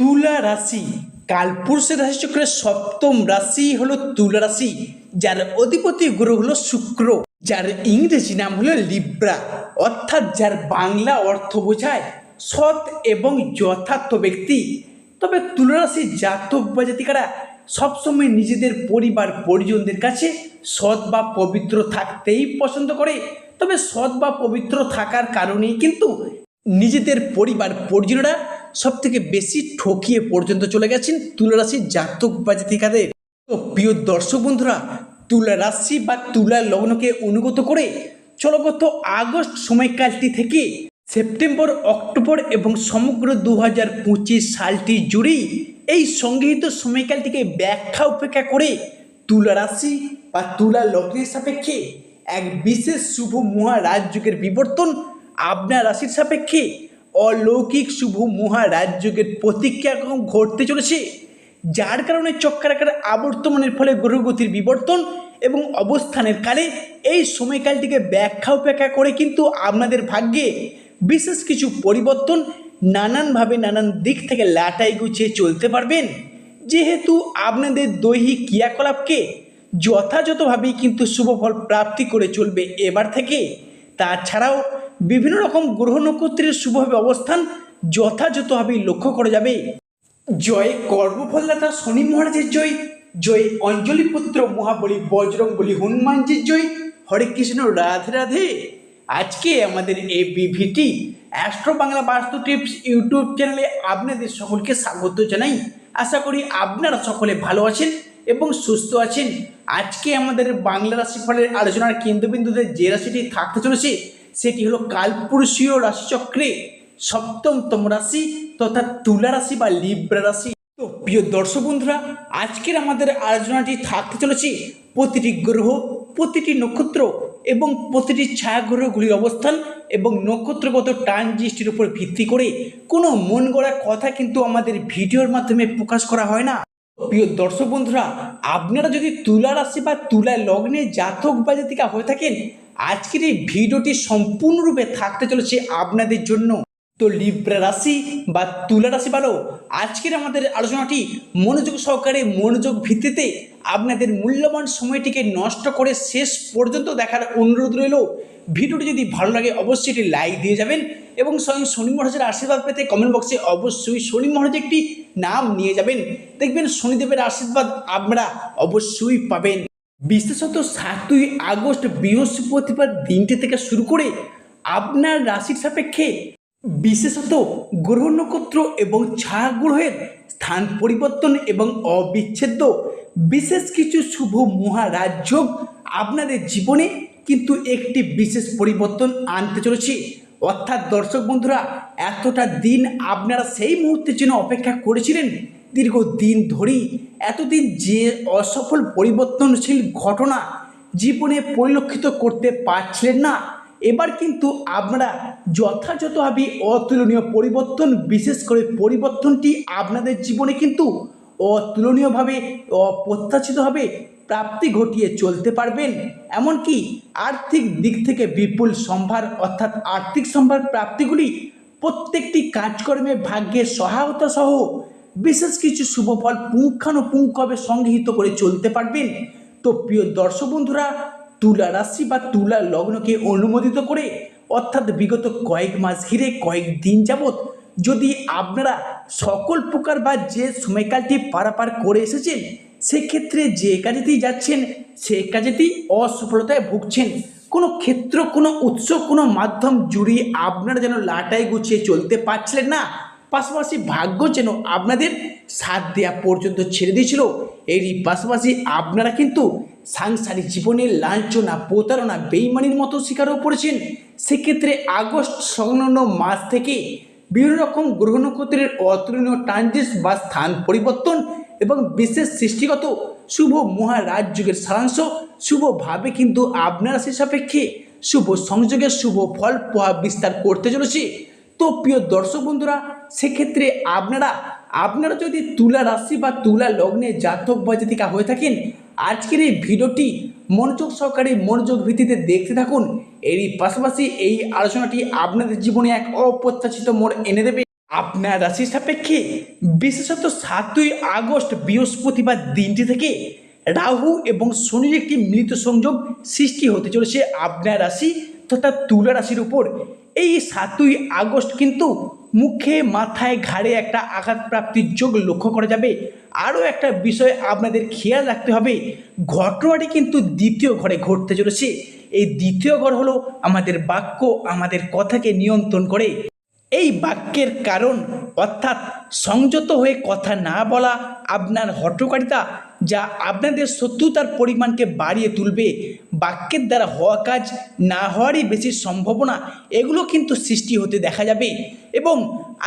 তুলা রাশি। কালপুরুষের রাশিচক্রের সপ্তম রাশি হলো তুলা রাশি, যার অধিপতি গ্রহ হলো শুক্র, যার ইংরেজি নাম হলো লিব্রা, অর্থাৎ যার বাংলা অর্থ বোঝায় সৎ এবং যথার্থ ব্যক্তি। তবে তুলা রাশির জাতক বা জাতিকারা সবসময় নিজেদের পরিবার, পরিজনদের কাছে সৎ বা পবিত্র থাকতেই পছন্দ করে। তবে সৎ বা পবিত্র থাকার কারণেই কিন্তু নিজেদের পরিবার, পরিজনেরা সব থেকে বেশি ঠকিয়ে পর্যন্ত চলে গেছেন তুলা রাশির জাতক বা জাতিকাদের। তো প্রিয় দর্শক বন্ধুরা তুলা রাশি বা তুলা লগ্নকে অনুগত করে চলগত আগস্ট সময়কালটি থেকে সেপ্টেম্বর, অক্টোবর এবং সমগ্র দু হাজার পঁচিশ সালটি জুড়েই এই সংগৃহীত সময়কালটিকে ব্যাখ্যা উপেক্ষা করে তুলা রাশি বা তুলা লগ্নের সাপেক্ষে এক বিশেষ শুভ মহারাজযোগের বিবর্তন আপনার রাশির সাপেক্ষে অলৌকিক শুভ মহারাজযোগের প্রতিক্রিয়া ঘটতে চলেছে? যার কারণে চক্রাকার আবর্তমানের ফলে গ্রহগতির বিবর্তন এবং অবস্থানের কালে এই সময়কালটিকে ব্যাখ্যা উপেক্ষা করে কিন্তু আপনাদের ভাগ্যে বিশেষ কিছু পরিবর্তন নানানভাবে নানান দিক থেকে লাটাই গুছিয়ে চলতে পারবেন। যেহেতু আপনাদের দৈহিক ক্রিয়াকলাপকে যথাযথভাবেই কিন্তু শুভফল প্রাপ্তি করে চলবে এবার থেকে। তাছাড়াও বিভিন্ন রকম গ্রহ নক্ষত্রের শুভভাবে অবস্থান যথাযথভাবেই লক্ষ্য করা যাবে। জয় কর্মফলদাতা শনি মহারাজের জয় জয় অঞ্জলি পুত্র মহাবলী বজরং বলি হনুমানজির জয়। হরে কৃষ্ণ, রাধে রাধে। আজকে আমাদের এই বিভিটি অ্যাস্ট্রো বাংলা বাস্তু টিপস ইউটিউব চ্যানেলে আপনাদের সকলকে স্বাগত জানাই। আশা করি আপনারা সকলে ভালো আছেন এবং সুস্থ আছেন। আজকে আমাদের বাংলা রাশিফলের আলোচনার কেন্দ্রবিন্দুতে যে রাশিটি থাকতে চলেছে সেটি হলো কালপুরুষীয় রাশিচক্রে সপ্তমতম রাশি তথা তুলা রাশি বা লিব্রা রাশি। তো প্রিয় দর্শক বন্ধুরা, আজকের আমাদের আলোচনাটি থাকতে চলেছে প্রতিটি গ্রহ, প্রতিটি নক্ষত্র এবং প্রতিটি ছায়াগ্রহগুলির অবস্থান এবং নক্ষত্রগত ট্রানজিস্টের উপর ভিত্তি করে কোনো মন গড়া কথা কিন্তু আমাদের ভিডিওর মাধ্যমে প্রকাশ করা হয় না। প্রিয় দর্শক বন্ধুরা, আপনারা যদি তুলা রাশি বা তুলা লগ্নে জাতক বা জাতিকা হয়ে থাকেন আজকের এই ভিডিওটি সম্পূর্ণরূপে থাকতে চলেছে আপনাদের জন্য। তো লিব্রা রাশি বা তুলা রাশি ভালো আজকের আমাদের আলোচনাটি মনোযোগ সহকারে মনোযোগ ভিত্তিতে আপনাদের মূল্যবান সময়টিকে নষ্ট করে শেষ পর্যন্ত দেখার অনুরোধ রইল। ভিডিওটি যদি ভালো লাগে অবশ্যই এটি লাইক দিয়ে যাবেন এবং স্বয়ং শনি মহারাজের আশীর্বাদ পেতে কমেন্ট বক্সে অবশ্যই শনি মহারাজ একটি নাম নিয়ে যাবেন। দেখবেন শনিদেবের আশীর্বাদ আপনারা অবশ্যই পাবেন। বিশেষত সাতই আগস্ট বৃহস্পতিবার দিনটি থেকে শুরু করে আপনার রাশির সাপেক্ষে বিশেষত গ্রহ নক্ষত্র এবং ছায়া গ্রহের স্থান পরিবর্তন এবং অবিচ্ছেদ্য বিশেষ কিছু শুভ মহারাজ্য আপনাদের জীবনে কিন্তু একটি বিশেষ পরিবর্তন আনতে চলেছে। অর্থাৎ দর্শক বন্ধুরা, এতটা দিন আপনারা সেই মুহূর্তের জন্য অপেক্ষা করেছিলেন। দীর্ঘ দিন ধরেই এতদিন যে অসফল পরিবর্তনশীল ঘটনা জীবনে পরিলক্ষিত করতে পারছিলেন না, এবার কিন্তু আপনারা যথাযথভাবে অতুলনীয় পরিবর্তন, বিশেষ করে পরিবর্তনটি আপনাদের জীবনে কিন্তু অতুলনীয়ভাবে, অপ্রত্যাশিতভাবে প্রাপ্তি ঘটিয়ে চলতে পারবেন। এমনকি আর্থিক দিক থেকে বিপুল সম্ভার অর্থাৎ আর্থিক সম্ভার প্রাপ্তিগুলি প্রত্যেকটি কাজকর্মে ভাগ্যের সহায়তা সহ বিশেষ কিছু শুভফল পুঙ্খানুপুঙ্খভাবে সংগৃহীত করে চলতে পারবেন। তো প্রিয় দর্শক বন্ধুরা, তুলা রাশি বা তুলা লগ্নকে অনুমোদিত করে, অর্থাৎ বিগত কয়েক মাস ঘিরে কয়েক দিন যাবৎ যদি আপনারা সকল প্রকার বা যে সময়কালটি পারাপার করে এসেছেন, সেক্ষেত্রে যে কাজেতেই যাচ্ছেন, সে কাজেতেই অসফলতায় ভুগছেন। কোনো ক্ষেত্র, কোনো উৎস, কোনো মাধ্যম জুড়িয়ে আপনারা যেন লাটাই গুছিয়ে চলতে পারছিলেন না পাশাপাশি ভাগ্য যেন আপনাদের সাথ দেওয়া পর্যন্ত ছেড়ে দিয়েছিল, এরই পাশাপাশি আপনারা কিন্তু সাংসারিক জীবনে লাঞ্ছনা, প্রতারণা, বেইমানির মতো শিকারও পড়েছেন। সেক্ষেত্রে আগস্ট সংলগ্ন মাস থেকে বিভিন্ন রকম গ্রহ নক্ষত্রের অতুলনীয় ট্রানজিস বা স্থান পরিবর্তন এবং বিশেষ সৃষ্টিগত শুভ মহারাজ যুগের সারাংশ শুভভাবে কিন্তু আপনারা রাশির সাপেক্ষে শুভ সংযোগের শুভ ফল প্রভাব বিস্তার করতে চলেছে। তো প্রিয় দর্শক বন্ধুরা সেক্ষেত্রে আপনারা আপনারা যদি তুলা রাশি বা তুলা লগ্নে জাতক বা জাতিকা হয়ে থাকেন, আজকের এই ভিডিওটি মনোযোগ সহকারে মনোযোগ ভিত্তিতে দেখতে থাকুন। এরই পাশাপাশি এই আলোচনাটি আপনাদের জীবনে এক অপ্রত্যাশিত মোড় এনে দেবে। আপনার রাশির সাপেক্ষে বিশেষত সাতই আগস্ট বৃহস্পতিবার দিনটি থেকে রাহু এবং শনির একটি মিলিত সংযোগ সৃষ্টি হতে চলেছে। আপনার রাশি তথা তুলা রাশির উপর, এই সাতই আগস্ট কিন্তু মুখে মাথায় ঘাড়ে একটা আঘাতপ্রাপ্তির যোগ লক্ষ্য করা যাবে। আরও একটা বিষয় আপনাদের খেয়াল রাখতে হবে, ঘটনাটি কিন্তু দ্বিতীয় ঘরে ঘটতে চলেছে। এই দ্বিতীয় ঘর হলো আমাদের বাক্য, আমাদের কথাকে নিয়ন্ত্রণ করে। এই বাক্যের কারণ অর্থাৎ সংযত হয়ে কথা না বলা, আপনার হটকারিতা যা আপনাদের শত্রুতার পরিমাণকে বাড়িয়ে তুলবে, বাক্যের দ্বারা হওয়া কাজ না হওয়ারই বেশি সম্ভাবনা, এগুলো কিন্তু সৃষ্টি হতে দেখা যাবে। এবং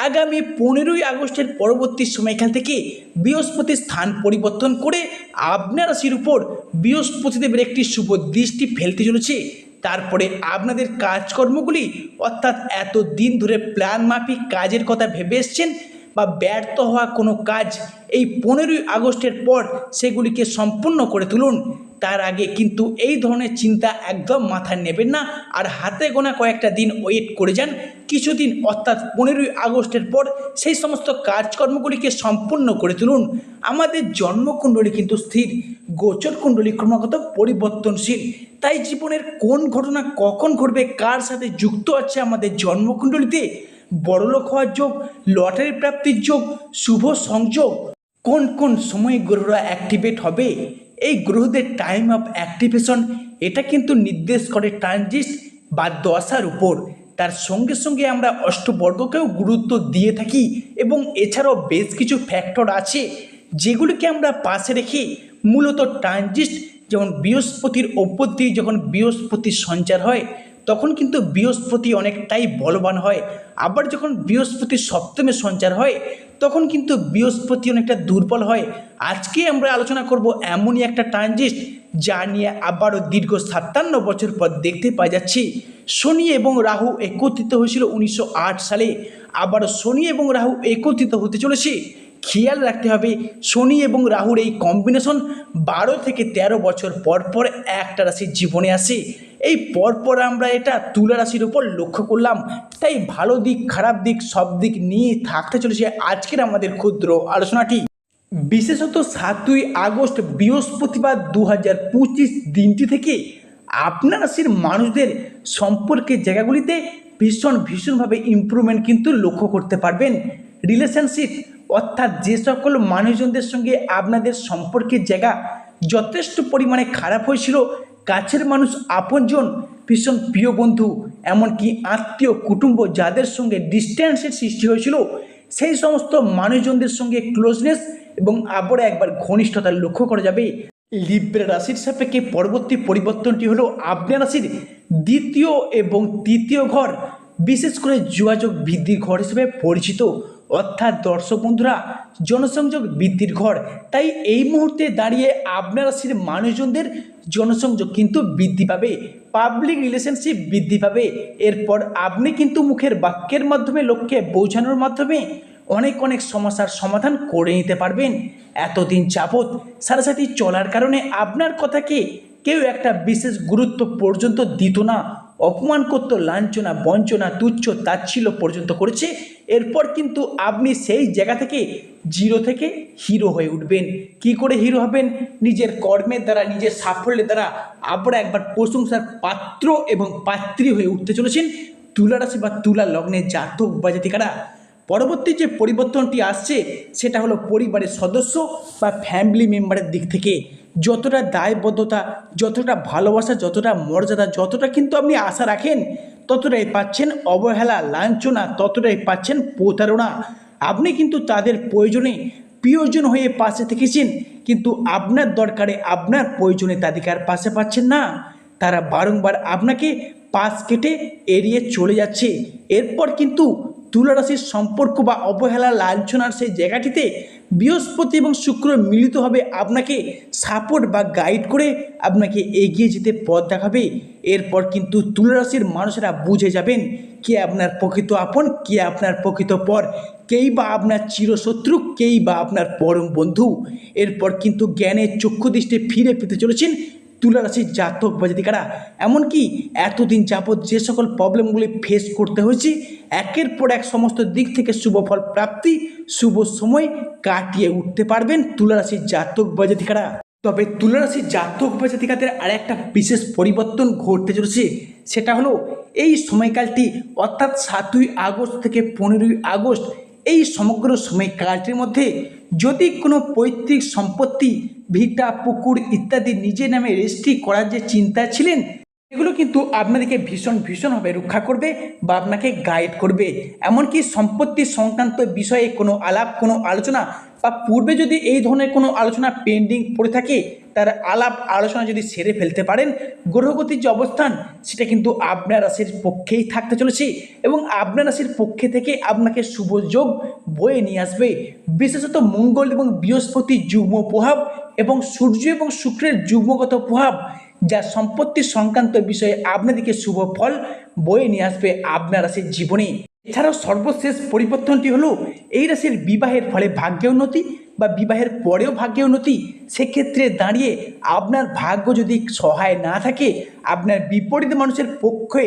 আগামী পনেরোই আগস্টের পরবর্তী সময়কাল থেকে বৃহস্পতির স্থান পরিবর্তন করে আপনার রাশির উপর বৃহস্পতিদেবের একটি শুভ দৃষ্টি ফেলতে চলেছে। তারপরে আপনাদের কাজকর্মগুলি অর্থাৎ এত দিন ধরে প্ল্যান মাফিক কাজের কথা ভেবে এসছেন বা ব্যর্থ হওয়া কোনো কাজ এই পনেরোই আগস্টের পর সেগুলিকে সম্পূর্ণ করে তুলুন। তার আগে কিন্তু এই ধরনের চিন্তা একদম মাথায় নেবেন না। আর হাতে গোনা কয়েকটা দিন ওয়েট করে যান। কিছুদিন অর্থাৎ পনেরোই আগস্টের পর সেই সমস্ত কাজকর্মগুলিকে সম্পূর্ণ করে তুলুন। আমাদের জন্মকুণ্ডলী কিন্তু স্থির। গোচর কুণ্ডলী ক্রমাগত পরিবর্তনশীল। তাই জীবনের কোন ঘটনা কখন ঘটবে, কার সাথে যুক্ত আছে আমাদের জন্মকুণ্ডলীতে বড়লোক হওয়ার যোগ, লটারি প্রাপ্তির যোগ, শুভ সংযোগ। কোন কোন সময় গ্রহরা অ্যাক্টিভেট হবে? এই গ্রহদের টাইম অফ অ্যাক্টিভেশন এটা কিন্তু নির্দেশ করে ট্রানজিট বা দশার উপর। তার সঙ্গে সঙ্গে আমরা অষ্টবর্গকেও গুরুত্ব দিয়ে থাকি এবং এছাড়াও বেশ কিছু ফ্যাক্টর আছে যেগুলিকে আমরা পাশে রেখে মূলত ট্রানজিট যেমন বৃহস্পতির ওপর দিয়ে যখন বৃহস্পতির সঞ্চার হয় তখন কিন্তু বৃহস্পতি অনেকটাই বলবান হয়। আবার যখন বৃহস্পতি সপ্তমে সঞ্চার হয়, তখন কিন্তু বৃহস্পতি অনেকটা দুর্বল হয়। আজকে আমরা আলোচনা করব এমনই একটা ট্রানজিট যা নিয়ে আবারও দীর্ঘ সাতান্ন বছর পর দেখতে পাওয়া যাচ্ছে। শনি এবং রাহু একত্রিত হয়েছিল উনিশশো আট সালে। আবারও শনি এবং রাহু একত্রিত হতে চলেছে। খেয়াল রাখতে হবে, শনি এবং রাহুর এই কম্বিনেশন বারো থেকে ১৩ বছর পর পর একটা রাশির জীবনে আসে। এই পরপর আমরা এটা তুলা রাশির উপর লক্ষ্য করলাম। তাই ভালো দিক, খারাপ দিক, সব দিক নিয়ে থাকতে চলেছে আজকের আমাদের ক্ষুদ্র আলোচনাটি। বিশেষত সাতই আগস্ট, বৃহস্পতিবার দু হাজার পঁচিশ দিনটি থেকে আপনার রাশির মানুষদের সম্পর্কের জায়গাগুলিতে ভীষণ, ভীষণভাবে ইমপ্রুভমেন্ট কিন্তু লক্ষ্য করতে পারবেন। রিলেশনশিপ অর্থাৎ যে সকল মানুষজনদের সঙ্গে আপনাদের সম্পর্কের জায়গা যথেষ্ট পরিমাণে খারাপ হয়েছিল কাছের মানুষ আপনজন, ভীষণ প্রিয় বন্ধু, এমনকি আত্মীয়, কুটুম্ব যাদের সঙ্গে ডিস্ট্যান্সের সৃষ্টি হয়েছিল, সেই সমস্ত মানুষজনদের সঙ্গে ক্লোজনেস এবং আবার একবার ঘনিষ্ঠতা লক্ষ্য করা যাবে। লিব্রা রাশির সাপেক্ষে পরবর্তী পরিবর্তনটি হলো আপনার রাশির দ্বিতীয় এবং তৃতীয় ঘর, বিশেষ করে যোগাযোগ বৃদ্ধির ঘর হিসেবে পরিচিত। অর্থাৎ দর্শক বন্ধুরা, জনসংযোগ বৃদ্ধির ঘর। তাই এই মুহূর্তে দাঁড়িয়ে আপনার রাশির মানুষজনদের জনসংযোগ কিন্তু বৃদ্ধি পাবে পাবলিক রিলেশনশিপ বৃদ্ধি পাবে। এরপর আপনি কিন্তু মুখের বাক্যের মাধ্যমে লক্ষ্যে পৌঁছানোর মাধ্যমে অনেক অনেক সমস্যার সমাধান করে নিতে পারবেন। এতদিন যাবৎ সারাসাথী চলার কারণে আপনার কথাকে কেউ একটা বিশেষ গুরুত্ব পর্যন্ত দিত না। অপমান করত, লাঞ্ছনা, বঞ্চনা, তুচ্ছ, তাচ্ছিল্য পর্যন্ত করেছে। এরপর কিন্তু আপনি সেই জায়গা থেকে জিরো থেকে হিরো হয়ে উঠবেন। কি করে হিরো হবেন? নিজের কর্মের দ্বারা, নিজের সাফল্যের দ্বারা আবার একবার প্রশংসার পাত্র এবং পাত্রী হয়ে উঠতে চলেছেন। তুলা রাশি বা তুলা লগ্নে জাতক বা জাতিকারা পরবর্তী যে পরিবর্তনটি আসছে, সেটা হলো পরিবারের সদস্য বা ফ্যামিলি মেম্বারের দিক থেকে। যতটা দায়বদ্ধতা, যতটা ভালোবাসা, যতটা মর্যাদা, যতটা কিন্তু আপনি আশা রাখেন, ততটাই পাচ্ছেন অবহেলা, লাঞ্ছনা, ততটাই পাচ্ছেন প্রতারণা। আপনি কিন্তু তাদের প্রয়োজনে প্রিয়জন হয়ে পাশে থেকেছেন, কিন্তু আপনার দরকারে আপনার প্রয়োজনে তাদেরকে আর পাশে পাচ্ছেন না। তারা বারংবার আপনাকে পাশ কেটে এড়িয়ে চলে যাচ্ছে। এরপর কিন্তু তুলা রাশির সম্পর্ক বা অবহেলা লাঞ্ছনার সেই জায়গাটিতে বৃহস্পতি এবং শুক্র মিলিত হবে আপনাকে সাপোর্ট বা গাইড করে আপনাকে এগিয়ে যেতে পথ দেখাবে। এরপর কিন্তু তুলা রাশির মানুষেরা বুঝে যাবেন, কে আপনার প্রকৃত আপন, কে আপনার প্রকৃত পর, কেই বা আপনার চিরশত্রু, কেই বা আপনার পরম বন্ধু। এরপর কিন্তু জ্ঞানের চক্ষু দৃষ্টি ফিরে পেতে চলেছেন তুলা রাশির জাতক বা জাতিকারা এমনকি এতদিন যাবৎ যে সকল প্রবলেমগুলি ফেস করতে হয়েছে, একের পর এক সমস্ত দিক থেকে শুভ ফল প্রাপ্তি, শুভ সময় কাটিয়ে উঠতে পারবেন তুলা রাশির জাতক বা জাতিকারা তবে তুলা রাশির জাতক বা জাতিকাদের আর একটা বিশেষ পরিবর্তন ঘটতে চলেছে, সেটা হলো এই সময়কালটি অর্থাৎ সাতই আগস্ট থেকে পনেরোই আগস্ট এই সমগ্র সময়কালটির মধ্যে যদি কোনো পৈতৃক সম্পত্তি, ভিটা, পুকুর ইত্যাদি নিজের নামে রেজিস্ট্রি করার যে চিন্তা ছিলেন এগুলো কিন্তু আপনাদেরকে ভীষণ ভীষণভাবে রক্ষা করবে বা আপনাকে গাইড করবে। এমনকি সম্পত্তি সংক্রান্ত বিষয়ে কোনো আলাপ, কোনো আলোচনা বা পূর্বে যদি এই ধরনের কোনো আলোচনা পেন্ডিং পড়ে থাকে, তার আলাপ আলোচনা যদি সেরে ফেলতে পারেন, গ্রহগতির যে অবস্থান, সেটা কিন্তু আপনার রাশির পক্ষেই থাকতে চলেছে এবং আপনার রাশির পক্ষে থেকে আপনাকে শুভ যোগ বয়ে নিয়ে আসবে। বিশেষত মঙ্গল এবং বৃহস্পতির যুগ্ম প্রভাব এবং সূর্য এবং শুক্রের যুগ্মগত প্রভাব যা সম্পত্তি সংক্রান্ত বিষয়ে আপনাদেরকে শুভ ফল বয়ে নিয়ে আসবে আপনার রাশির জীবনে। এছাড়াও সর্বশেষ পরিবর্তনটি হলো, এই রাশির বিবাহের ফলে ভাগ্যে উন্নতি বা বিবাহের পরেও ভাগ্যে উন্নতি। সেক্ষেত্রে দাঁড়িয়ে আপনার ভাগ্য যদি সহায় না থাকে, আপনার বিপরীত মানুষের পক্ষে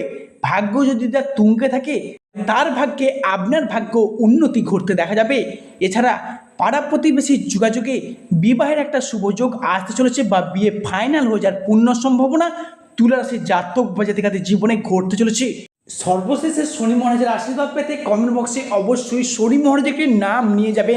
ভাগ্য যদি তার তুঙ্গে থাকে, তার ভাগ্যে আপনার ভাগ্য উন্নতি ঘটতে দেখা যাবে। এছাড়া পাড়া প্রতিবেশীর যোগাযোগে বিবাহের একটা শুভযোগ আসতে চলেছে বা বিয়ে ফাইনাল হয়ে যাওয়ার পূর্ণ সম্ভাবনা তুলা সে জাতক বা জাতিকাদের জীবনে ঘটতে চলেছে। সর্বশেষে শনি মহারাজের আশীর্বাদ পেতে কমেন্ট বক্সে অবশ্যই শনি মহারাজের নাম নিয়ে যাবেন।